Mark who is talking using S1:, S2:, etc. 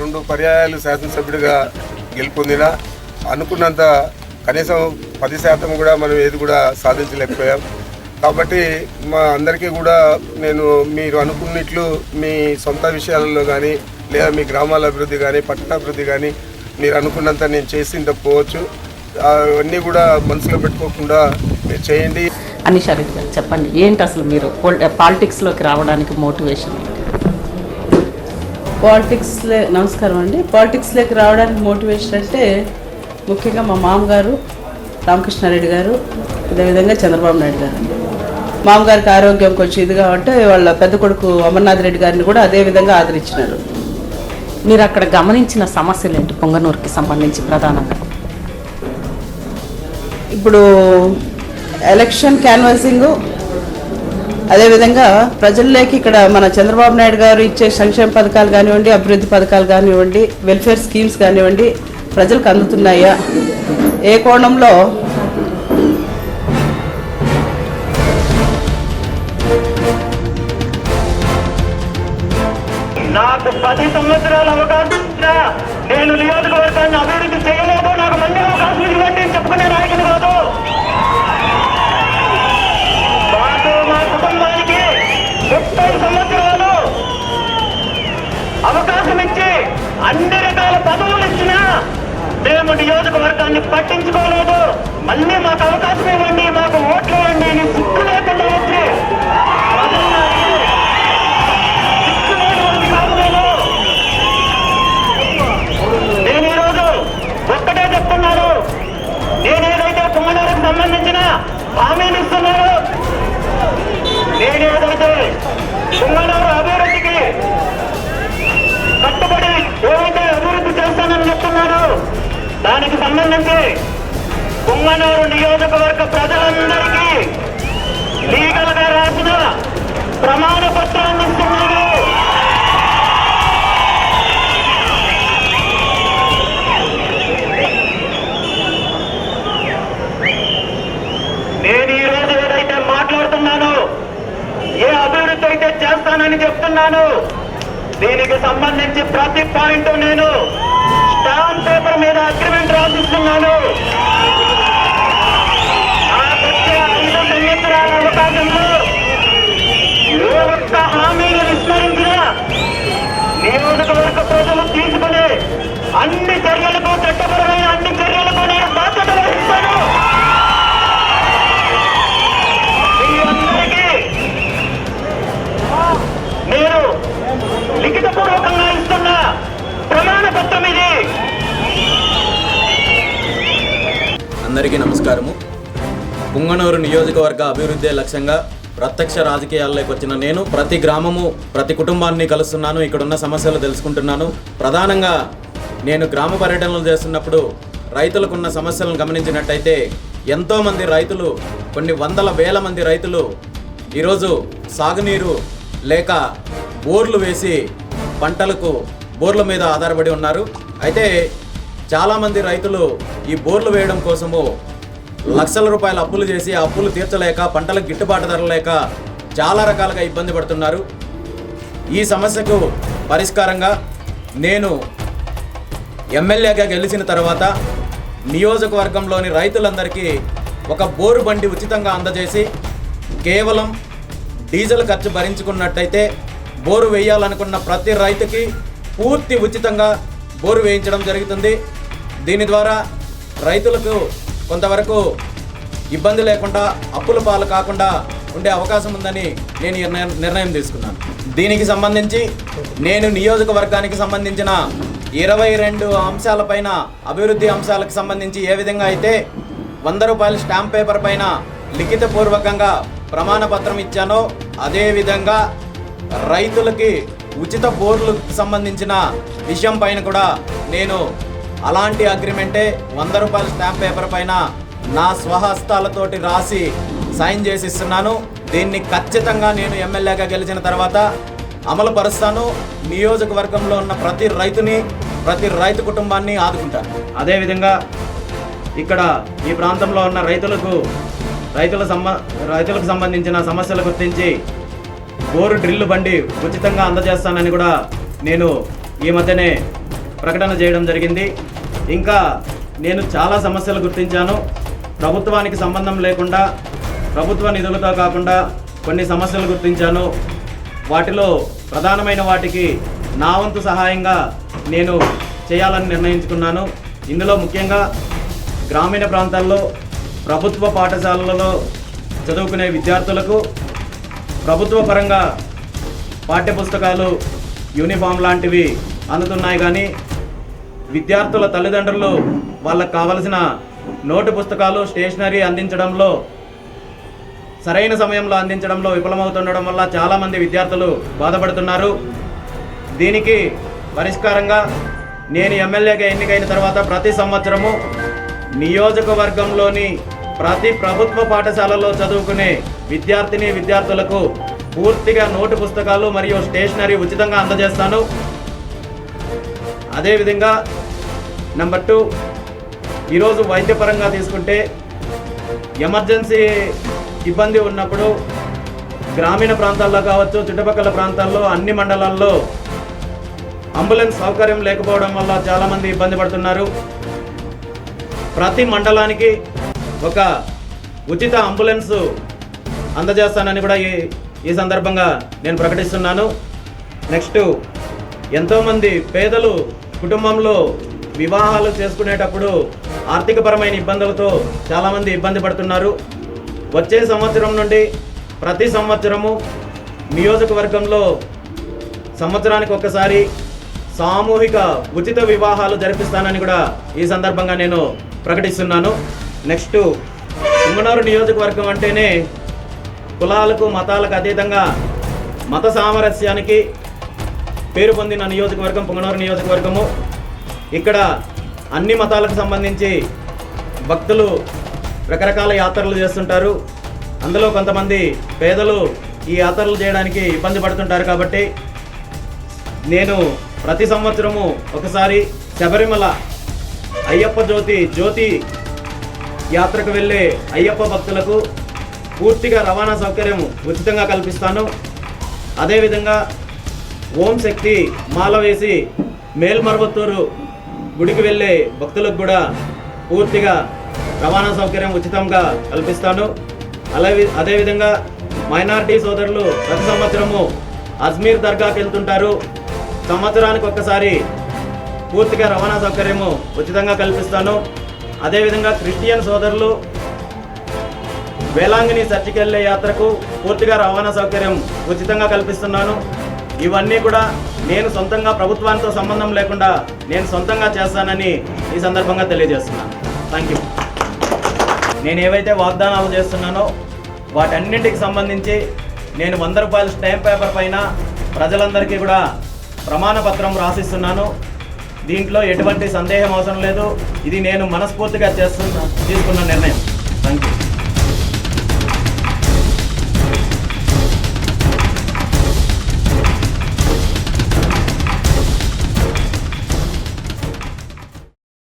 S1: రెండు పర్యాయాలు శాసనసభ్యుడిగా గెలుపొందిన అనుకున్నంత కనీసం పది శాతం కూడా మనం ఏది కూడా సాధించలేకపోయాం. కాబట్టి మా అందరికీ కూడా నేను మీరు అనుకున్నట్లు మీ సొంత విషయాలలో కానీ లేదా మీ గ్రామాల అభివృద్ధి కానీ పట్టణాభివృద్ధి కానీ మీరు అనుకున్నంత నేను చేసి పోవచ్చు. అవన్నీ కూడా మనసులో పెట్టుకోకుండా మీరు చేయండి.
S2: అనిషా గారు చెప్పండి ఏంటి అసలు మీరు పాలిటిక్స్లోకి రావడానికి మోటివేషన్
S3: పాలిటిక్స్లో నమస్కారం అండి. పాలిటిక్స్లోకి రావడానికి మోటివేషన్ అంటే ముఖ్యంగా మా మామగారు రామకృష్ణారెడ్డి గారు అదేవిధంగా చంద్రబాబు నాయుడు గారు మామగారికి ఆరోగ్యం కొంచెం ఇదిగా ఉంటే వాళ్ళ పెద్ద కొడుకు అమర్నాథ్ రెడ్డి గారిని కూడా అదే విధంగా ఆదరించినారు.
S2: మీరు అక్కడ గమనించిన సమస్యలు ఏంటి? పొంగనూరుకి సంబంధించి ప్రధానంగా.
S3: ఇప్పుడు ఎలక్షన్ క్యాన్వాసింగ్ అదేవిధంగా ప్రజల్లోకి ఇక్కడ మన చంద్రబాబు నాయుడు గారు ఇచ్చే సంక్షేమ పథకాలు కానివ్వండి అభివృద్ధి పథకాలు కానివ్వండి వెల్ఫేర్ స్కీమ్స్ కానివ్వండి ప్రజలకు అందుతున్నాయా? ఏ కోణంలో?
S4: నాకు పది సంవత్సరాల అవకాశం నేను నియోజకవర్గాన్ని అభివృద్ధి చేయలేదు అన్ని రకాల పదవులు ఇచ్చినా మేము నియోజకవర్గాన్ని పట్టించుకోలేదు. మళ్ళీ మాకు అవకాశం ఇవ్వండి మాకు ఓట్లు ఇవ్వండి అని సిగ్గు లేకుండా సంబంధించి పొంగనూరు నియోజకవర్గ ప్రజలందరికీ లీగల్గా రాసిన ప్రమాణ పత్రాన్ని ఇస్తున్నాను నేను ఈ రోజు ఏదైతే మాట్లాడుతున్నానో ఏ అభివృద్ధి అయితే చేస్తానని చెప్తున్నాను దీనికి సంబంధించి ప్రతి పాయింట్ నేను స్టాంప్ పేపర్ మీద అగ్రిమెంట్ రాసిస్తున్నాను.
S5: పుంగనూరు నియోజకవర్గ అభివృద్ధి లక్ష్యంగా ప్రత్యక్ష రాజకీయాల్లోకి వచ్చిన నేను ప్రతి గ్రామము ప్రతి కుటుంబాన్ని కలుస్తున్నాను ఇక్కడున్న సమస్యలు తెలుసుకుంటున్నాను. ప్రధానంగా నేను గ్రామ పర్యటనలు చేస్తున్నప్పుడు రైతులకు ఉన్న సమస్యలను గమనించినట్టయితే ఎంతోమంది రైతులు కొన్ని వందల వేల మంది రైతులు ఈరోజు సాగునీరు లేక బోర్లు వేసి పంటలకు బోర్ల మీద ఆధారపడి ఉన్నారు. అయితే చాలామంది రైతులు ఈ బోర్లు వేయడం కోసము లక్షల రూపాయల అప్పులు చేసి ఆ అప్పులు తీర్చలేక పంటలకు గిట్టుబాటు ధర లేక చాలా రకాలుగా ఇబ్బంది పడుతున్నారు. ఈ సమస్యకు పరిష్కారంగా నేను ఎమ్మెల్యేగా గెలిచిన తర్వాత నియోజకవర్గంలోని రైతులందరికీ ఒక బోరు బండి ఉచితంగా అందజేసి కేవలం డీజిల్ ఖర్చు భరించుకున్నట్టయితే బోరు వేయాలనుకున్న ప్రతి రైతుకి పూర్తి ఉచితంగా బోరు వేయించడం జరుగుతుంది. దీని ద్వారా రైతులకు కొంతవరకు ఇబ్బంది లేకుండా అప్పుల పాలు కాకుండా ఉండే అవకాశం ఉందని నేను నిర్ణయం నిర్ణయం తీసుకున్నాను. దీనికి సంబంధించి నేను నియోజకవర్గానికి సంబంధించిన ఇరవై రెండు అంశాలపైన అభివృద్ధి అంశాలకు సంబంధించి ఏ విధంగా అయితే వంద రూపాయల స్టాంప్ పేపర్ పైన లిఖితపూర్వకంగా ప్రమాణపత్రం ఇచ్చానో అదేవిధంగా రైతులకి ఉచిత బోర్లకు సంబంధించిన విషయం పైన కూడా నేను అలాంటి అగ్రిమెంటే వంద రూపాయల స్టాంప్ పేపర్ పైన నా స్వహస్తాలతోటి రాసి సైన్ చేసి ఇస్తున్నాను దీన్ని ఖచ్చితంగా నేను ఎమ్మెల్యేగా గెలిచిన తర్వాత అమలు పరుస్తాను. నియోజకవర్గంలో ఉన్న ప్రతి రైతుని ప్రతి రైతు కుటుంబాన్ని ఆదుకుంటాను. అదేవిధంగా ఇక్కడ ఈ ప్రాంతంలో ఉన్న రైతులకు రైతుల సంబ రైతులకు సంబంధించిన సమస్యలు గుర్తించి బోరు డ్రిల్ బండి ఉచితంగా అందజేస్తానని కూడా నేను ఈ మధ్యనే ప్రకటన చేయడం జరిగింది. ఇంకా నేను చాలా సమస్యలు గుర్తించాను. ప్రభుత్వానికి సంబంధం లేకుండా ప్రభుత్వ నిధులతో కాకుండా కొన్ని సమస్యలు గుర్తించాను. వాటిలో ప్రధానమైన వాటికి నా వంతు సహాయంగా నేను చేయాలని నిర్ణయించుకున్నాను. ఇందులో ముఖ్యంగా గ్రామీణ ప్రాంతాల్లో ప్రభుత్వ పాఠశాలలలో చదువుకునే విద్యార్థులకు ప్రభుత్వ పరంగా పాఠ్యపుస్తకాలు యూనిఫామ్ లాంటివి అందుతున్నాయి కానీ విద్యార్థుల తల్లిదండ్రులు వాళ్ళకు కావలసిన నోటు పుస్తకాలు స్టేషనరీ అందించడంలో సరైన సమయంలో అందించడంలో విఫలమవుతుండడం వల్ల చాలామంది విద్యార్థులు బాధపడుతున్నారు. దీనికి పరిష్కారంగా నేను ఎమ్మెల్యేగా ఎన్నికైన తర్వాత ప్రతి సంవత్సరము నియోజకవర్గంలోని ప్రతి ప్రభుత్వ పాఠశాలలో చదువుకునే విద్యార్థిని విద్యార్థులకు పూర్తిగా నోటు పుస్తకాలు మరియు స్టేషనరీ ఉచితంగా అందజేస్తాను. అదేవిధంగా నెంబర్ టూ ఈరోజు వైద్యపరంగా తీసుకుంటే ఎమర్జెన్సీ ఇబ్బంది ఉన్నప్పుడు గ్రామీణ ప్రాంతాల్లో కావచ్చు చుట్టుపక్కల ప్రాంతాల్లో అన్ని మండలాల్లో అంబులెన్స్ సౌకర్యం లేకపోవడం వల్ల చాలామంది ఇబ్బంది పడుతున్నారు. ప్రతి మండలానికి ఒక ఉచిత అంబులెన్స్ అందజేస్తానని కూడా ఈ ఈ సందర్భంగా నేను ప్రకటిస్తున్నాను. నెక్స్ట్ ఎంతోమంది పేదలు కుటుంబంలో వివాహాలు చేసుకునేటప్పుడు ఆర్థికపరమైన ఇబ్బందులతో చాలామంది ఇబ్బంది పడుతున్నారు. వచ్చే సంవత్సరం నుండి ప్రతి సంవత్సరము నియోజకవర్గంలో సంవత్సరానికి ఒక్కసారి సామూహిక ఉచిత వివాహాలు జరిపిస్తానని కూడా ఈ సందర్భంగా నేను ప్రకటిస్తున్నాను. నెక్స్ట్ కుంగనూరు నియోజకవర్గం అంటేనే కులాలకు మతాలకు అతీతంగా మత సామరస్యానికి పేరు పొందిన నియోజకవర్గం పొంగనూరు నియోజకవర్గము. ఇక్కడ అన్ని మతాలకు సంబంధించి భక్తులు రకరకాల యాత్రలు చేస్తుంటారు. అందులో కొంతమంది పేదలు ఈ యాత్రలు చేయడానికి ఇబ్బంది పడుతుంటారు కాబట్టి నేను ప్రతి సంవత్సరము ఒకసారి శబరిమల అయ్యప్ప జ్యోతి జ్యోతి యాత్రకు వెళ్ళే అయ్యప్ప భక్తులకు పూర్తిగా రవాణా సౌకర్యం ఉచితంగా కల్పిస్తాను. అదేవిధంగా ఓం శక్తి మాల వేసి మేల్మర్వత్తూరు గుడికి వెళ్ళే భక్తులకు కూడా పూర్తిగా రవాణా సౌకర్యం ఉచితంగా కల్పిస్తాను. అలాగే అదేవిధంగా మైనార్టీ సోదరులు ప్రతి సంవత్సరము అజ్మీర్ దర్గాకి వెళ్తుంటారు. సంవత్సరానికి ఒక్కసారి పూర్తిగా రవాణా సౌకర్యము ఉచితంగా కల్పిస్తాను. అదేవిధంగా క్రిస్టియన్ సోదరులు వేలాంగిని చర్చికి వెళ్ళే యాత్రకు పూర్తిగా రవాణా సౌకర్యం ఉచితంగా కల్పిస్తున్నాను. ఇవన్నీ కూడా నేను సొంతంగా ప్రభుత్వానితో సంబంధం లేకుండా నేను సొంతంగా చేస్తానని ఈ సందర్భంగా తెలియజేస్తున్నాను థ్యాంక్ యూ నేను ఏవైతే వాగ్దానాలు చేస్తున్నానో వాటన్నింటికి సంబంధించి నేను వంద రూపాయల స్టాంప్ పేపర్ పైన ప్రజలందరికీ కూడా ప్రమాణ పత్రం రాసిస్తున్నాను. దీంట్లో ఎటువంటి సందేహం అవసరం లేదు. ఇది నేను మనస్ఫూర్తిగా చేస్తున్న తీసుకున్న నిర్ణయం. Thank you